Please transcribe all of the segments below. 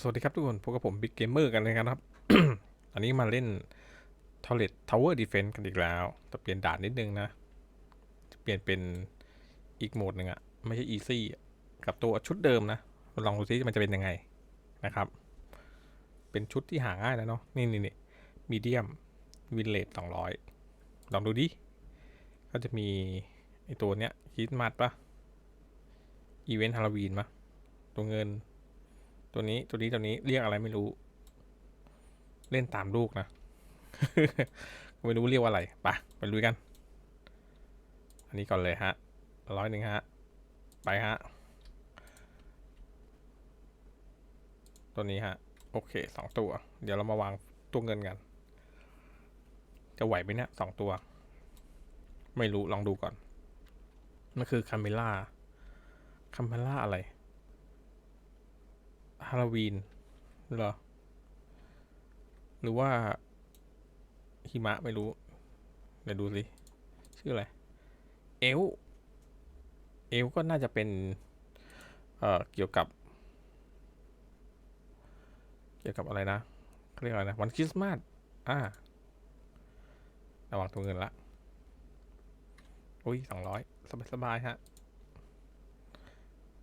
สวัสดีครับทุกคน พบกับผมบิ๊กเกมเมอร์กันนะครับ อันนี้มาเล่น t o i l e t Tower Defense กันอีกแล้ว แต่เปลี่ยนด่านนิดนึงนะ จะเปลี่ยนเป็นอีกโหมดหนึ่งอะไม่ใช่ Easy กับตัวชุดเดิมนะ ลองดูซิมันจะเป็นยังไงนะครับ เป็นชุดที่หาง่ายแล้วเนาะ นี่นี่นี่มีเดียมวินเลทสองร้อยลองดูดิ ก็จะมีไอตัวเนี้ยคิดมัดปะอีเวนต์ฮาโลวีนปะตัวเงิน ตัวนี้ตัวนี้ตัวนี้เรียกอะไรไม่รู้ เล่นตามลูกนะไม่รู้เรียกว่าอะไรไปะไปลุยกัน อันนี้ก่อนเลยฮะร้อยหนึ่งฮะ ไปฮะ ตัวนี้ฮะ โอเคสองตัว เดี๋ยวเรามาวางตัวเงินกัน จะไหวไหมเนี่ยสองตัว ไม่รู้ลองดูก่อนมันคือคาเมล่าคาเมล่าอะไร ฮาโลวีนหรอ หรือว่าหิมะไม่รู้ เดี๋ยวดูสิ ชื่ออะไร เอล เอลก็น่าจะเป็น เอ่อ เกี่ยวกับ เกี่ยวกับอะไรนะเรียกอะไรนะวันคริสต์มาส อ่า ระวังตัวเงินละ อุ้ยสองร้อยสบายสบายฮะ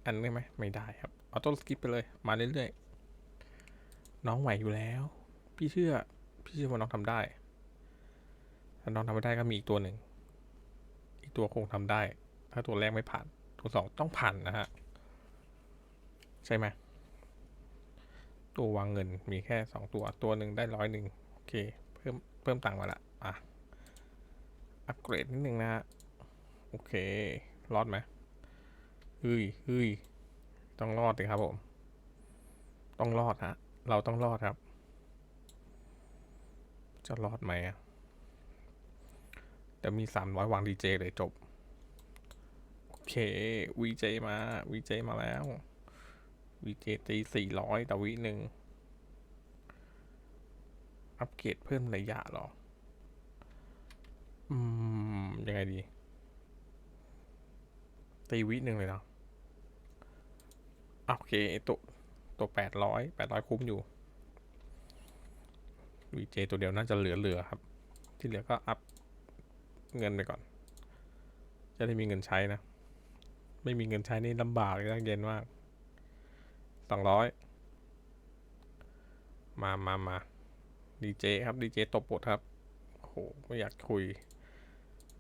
อันนี้ไหม ไม่ได้ครับ ออโต้สกิปไปเลย มาเรื่อยๆ น้องไหวอยู่แล้ว พี่เชื่อ พี่เชื่อว่าน้องทำได้ ถ้าน้องทำไม่ได้ก็มีอีกตัวหนึ่ง อีกตัวคงทำได้ ถ้าตัวแรกไม่ผ่าน ตัวสองต้องผ่านนะฮะ ใช่ไหม ตัววางเงินมีแค่สองตัว ตัวหนึ่งได้ร้อยหนึ่งโอเค เพิ่มเพิ่มตังค์มาละ อะ อัปเกรดนิดนึงนะฮะ โอเค รอดไหมเฮ้ยเฮ้ย ต้องรอดเลยครับผม ต้องรอดฮะ เราต้องรอดครับ จะรอดไหมอะแต่มีสามร้อยวางดีเจเลยจบ โอเควีเจมาวีเจมาแล้ววีเจตีสี่ร้อยต่อวิหนึ่งอัปเกรดเพิ่มระยะหรอ อืม ยังไงดีตีวิหนึ่งเลยเนาะ โอเคตัวตัวแปดร้อยแปดร้อยคุ้มอยู่วีเจตัวเดียวน่าจะเหลือเหลือครับ ที่เหลือก็อัพเงินไปก่อน จะได้มีเงินใช้นะ ไม่มีเงินใช้นี่ลำบากเลยนะเย็นมากสองร้อยมามามาดีเจครับดีเจตบบทครับโหไม่อยากคุย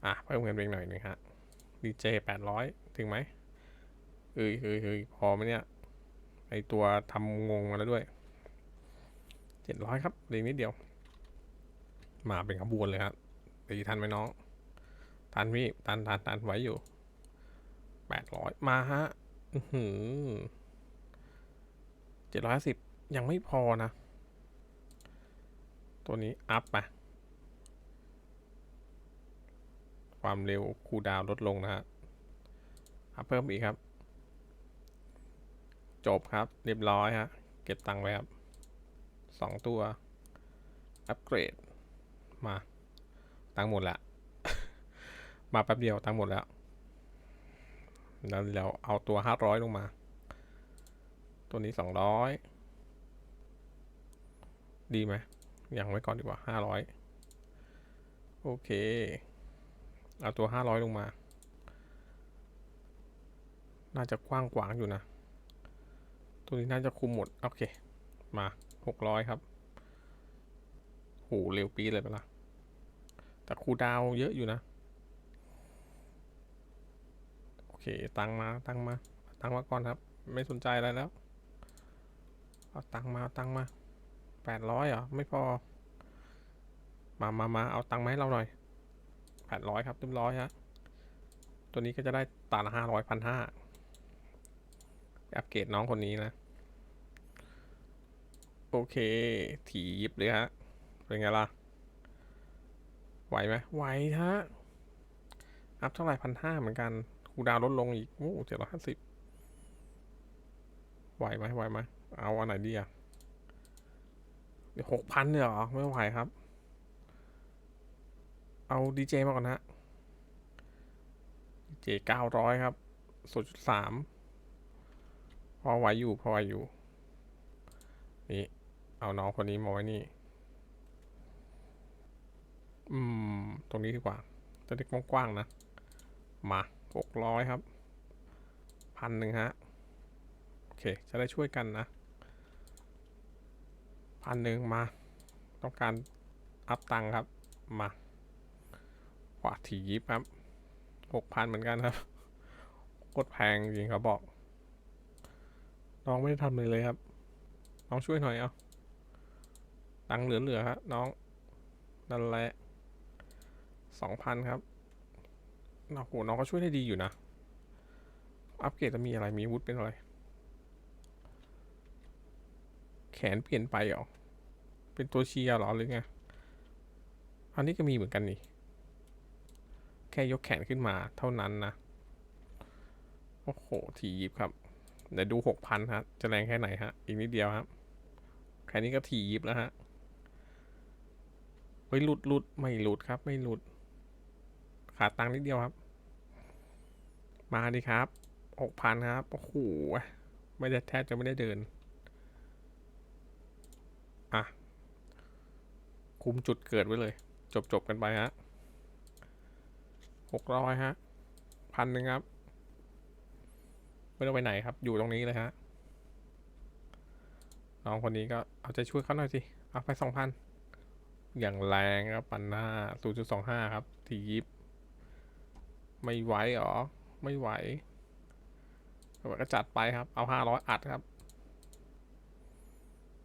อะเพิ่มเงินไปหน่อยหนึงฮะดีเจแปดร้อยถึงไหมเอ้ยเฮ้ยเฮ้ยพอไหมเนี่ย ไอตัวทำงงมาแล้วด้วยเจ็ดร้อยครับเหลยนิดเดียว มาเป็นขบวนเลยครับตีทันไหมน้อง ทันพี่ทันทันทันไว้อยู่แปดร้อยมาฮะเจ็ดร้อยสิบยังไม่พอนะ ตัวนี้ อัพไปความเร็วคูดาวลดลงนะฮะอัพเพิ่มอีกครับ จบครับ เรียบร้อยฮะ เก็บตังค์ไว้ครับสองตัว อัปเกรด มา ตังค์หมดละ มาแป๊บเดียวตังค์หมดแล้ว แล้วเราเอาตัวห้าร้อยลงมา ตัวนี้สองร้อย ดีไหมยังไว้ก่อนดีกว่าห้าร้อย โอเค เอาตัวห้าร้อยลงมา น่าจะกว้างกวางอยู่นะ ตัวนี้น่าจะคุมหมด โอเค มาหกร้อยครับโหเร็วปีเลยไปะละแต่คูดาวเยอะอยู่นะ โอเค ตังมา ตังมา ตังมาก่อนครับ ไม่สนใจอะไรแล้ว เอาตังมา ตังมาแปดร้อยเหรอ ไม่พอ มามามาเอาตังมาให้เราหน่อยแปดร้อยครับเรียบร้อยฮะ ตัวนี้ก็จะได้ตาละห้าร้อยพันห้าอัปเกรดน้องคนนี้นะ โอเค ถียิบเลยฮะ เป็นไงล่ะ ไหวไหมไหวฮะ อัพเท่าไหร่พันห้าเหมือนกันคูลดาวน์ลดลงอีก โอ้เจ็ดร้อยห้าสิบไหวไหมไหวไหมเอาอันไหนดีอะเดี๋ยวหกพันเนี่ยเหรอ ไม่ไหวครับ เอาดีเจมาก่อนฮะดีเจเก้าร้อยครับศูนย์จุดสามพอไหวอยู่ พอไหวอยู่ นี่ เอาน้องคนนี้มาไว้นี่ อืม ตรงนี้ดีกว่า จะได้กว้างๆนะ มาหกร้อยครับพันหนึ่งฮะ โอเค จะได้ช่วยกันนะพันหนึ่งมา ต้องการอัพตังครับ มาขวาถียิบครับหกพันเหมือนกันครับโคตรแพงจริงเขาบอก น้องไม่ได้ทำเลยเลยครับ น้องช่วยหน่อยเอา ตังเหลือๆครับน้อง นั่นแหละสองพันครับโอ้โหน้องก็ช่วยได้ดีอยู่นะ อัปเกรดจะมีอะไรมีวุธเป็นอะไร แขนเปลี่ยนไปหรอ เป็นตัวเชียร์หรอหรือไง อันนี้ก็มีเหมือนกันนี่ แค่ยกแขนขึ้นมาเท่านั้นนะ โอ้โห ทียิบครับเดี๋ยวดูหกพันฮะ จะแรงแค่ไหนฮะ อีกนิดเดียวครับ แค่นี้ก็ทียิบแล้วฮะ ฮ้ยหลุดหลุดไม่หลุดครับ ไม่หลุด ขาดตังค์นิดเดียวครับ มาดิครับหกพันครับโอ้โหไม่ได้แทบจะไม่ได้เดิน อะ คุมจุดเกิดไว้เลย จบจบกันไปฮะหกร้อยฮะพันหนึ่งครับ ไม่ต้องไปไหนครับ อยู่ตรงนี้เลยฮะน้องคนนี้ก็เอาใจช่วยเขาหน่อยสิ เอาไปสองพัน อย่างแรงครับปันหน้า0.25ครับ ทียิบ ไม่ไหวหรอ ไม่ไหวก็จัดไปครับ เอา500อัดครับ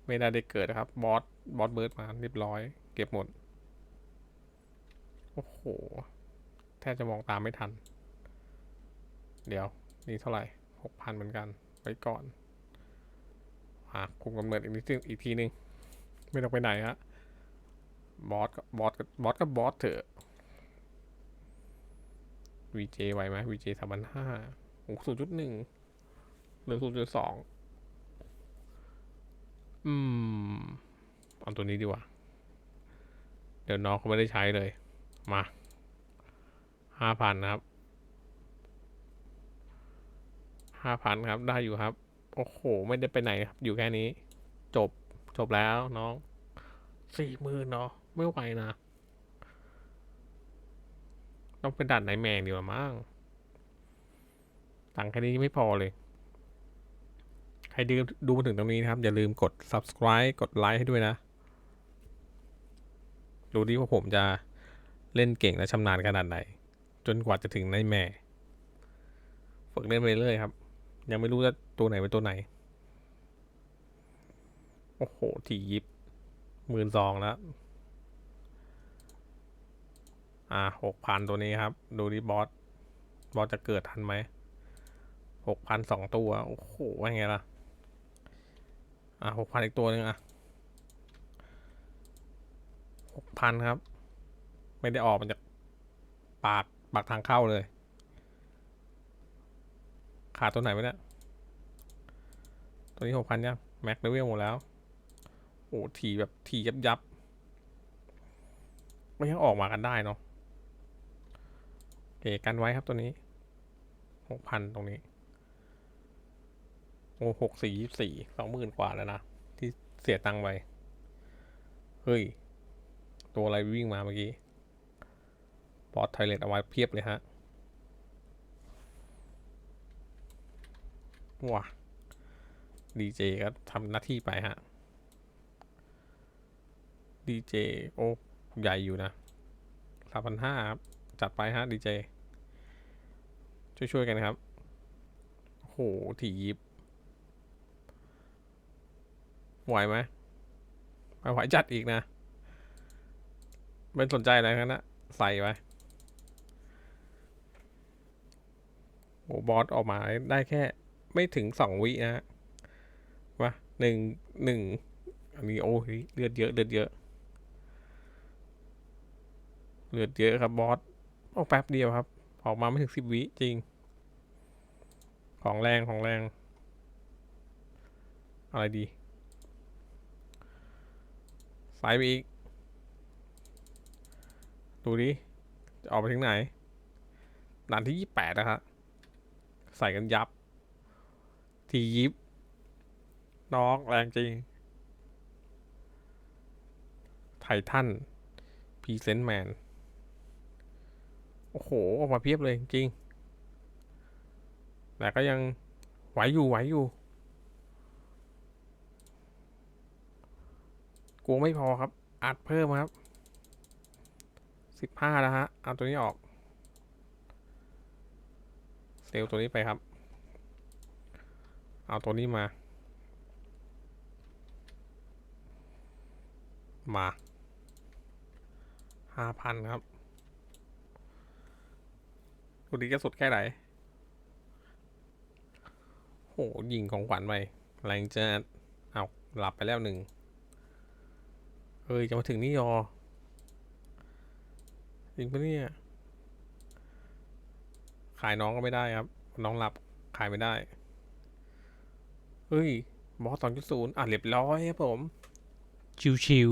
ไม่ได้ได้เกิดนะครับ บอส บอสเบิร์ดมาเรียบร้อย เก็บหมด โอ้โห แทบจะมองตามไม่ทัน เดี๋ยว นี่เท่าไหร่6,000เหมือนกันไว้ก่อน อะคุมกำเนิดอีกนิดนึงอีกทีนึง ไม่ต้องไปไหนฮะ บอสก็บอสก็บอสก็บอสเถอะ VJ ไหวไหม VJ สามพันห้าโอ้ศูนย์จุดหนึ่งหรือศูนย์จุดสองอืมเอาตัวนี้ดีกว่า เดี๋ยวน้องเขาไม่ได้ใช้เลย มาห้าพันนะครับห้าพันครับ ได้อยู่ครับ โอ้โห ไม่ได้ไปไหนครับ อยู่แค่นี้ จบ จบแล้วน้อง สี่หมื่นเนาะ ไม่ไหวนะ ต้องเป็นด่านไหนแมงดีกว่ามั้งตังค์แค่นี้ไม่พอเลย ใครดูดูมาถึงตรงนี้นะครับ อย่าลืมกด subscribe กดไลค์ให้ด้วยนะ ดูดิว่าผมจะเล่นเก่งและชำนาญขนาดไหน จนกว่าจะถึงในแม่ฝึกเล่นไปเรื่อยครับ ยังไม่รู้ว่าตัวไหนเป็นตัวไหน โอ้โหทียิบหมื่นสองแล้ว อ่าหกพันตัวนี้ครับ ดูดิบอส บอสจะเกิดทันไหมหกพันสองตัว โอ้โหว่าไงล่ะ อ่าหกพันอีกตัวหนึ่งอะหกพันครับ ไม่ได้ออกมาจากปาก ปากทางเข้าเลย ขาดตัวไหนไปเนี่ยตัวนี้หกพันยังแม็กเลเวลหมดแล้ว โอ้ทีแบบทียับยับ ไม่ยังออกมากันได้เนาะ ก๋กันไว้ครับตัวนี้หกพันตรงนี้ โอ้หกสี่ยี่สี่สองหมื่นกว่าแล้วนะ ที่เสียตังค์ไป เฮ้ย ตัวอะไรวิ่งมาเมื่อกี้บอสไทเลตเอาไว้เพียบเลยฮะว้าดีเจก็ทำหน้าที่ไปฮะดีเจโอ้ ใหญ่อยู่นะสามพันห้าครับ จัดไปฮะดีเจ ช่วยๆกันครับ โหถี่ยิบไหวไหมไม่ไหวจัดอีกนะไม่สนใจอะไรทั้งนั้นะใส่ไปโอ้บอสออกมาได้แค่ไม่ถึงสองวินะฮะมาหนึ่งหนึ่งอันนี้โอ้ยเลือดเยอะเลือดเยอะเลือดเยอะครับบอสออกแป๊บเดียวครับ ออกมาไม่ถึงสิบวิจริง ของแรงของแรง อะไรดีสายไปอีก ดูดิ จะออกไปถึงไหนด่านที่ยี่แปดนะครับ ใส่กันยับ ทียิบ น้องแรงจริง ไททันพีเซนต์แมน โอ้โห ออกมาเพียบเลยจริง แต่ก็ยังไหวอยู่ไหวอยู่ กลัวไม่พอครับ อัดเพิ่มครับ สิบห้าแล้วฮะ เอาตัวนี้ออก เซลตัวนี้ไปครับ เอาตัวนี้มา มาห้าพันครับ ดูดีจะสุดแค่ไหน โห ยิงของขวัญไปแรงจะเอาหลับไปแล้วหนึ่งเอ้ย จะมาถึงนี่ยอจริงปะเนี่ย ขายน้องก็ไม่ได้ครับ น้องหลับขายไม่ได้ เฮ้ย บอสสองจุดศูนย์อะเรียบร้อยครับผม ชิวชิว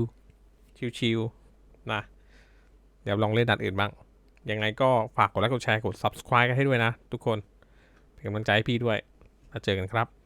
ชิวชิวๆนะ เดี๋ยวลองเล่นดัดอื่นบ้าง ยังไงก็ฝากกดไลค์กดแชร์กด subscribe กันให้ด้วยนะ ทุกคนเป็นกำลังใจให้พี่ด้วยแล้วเจอกันครับ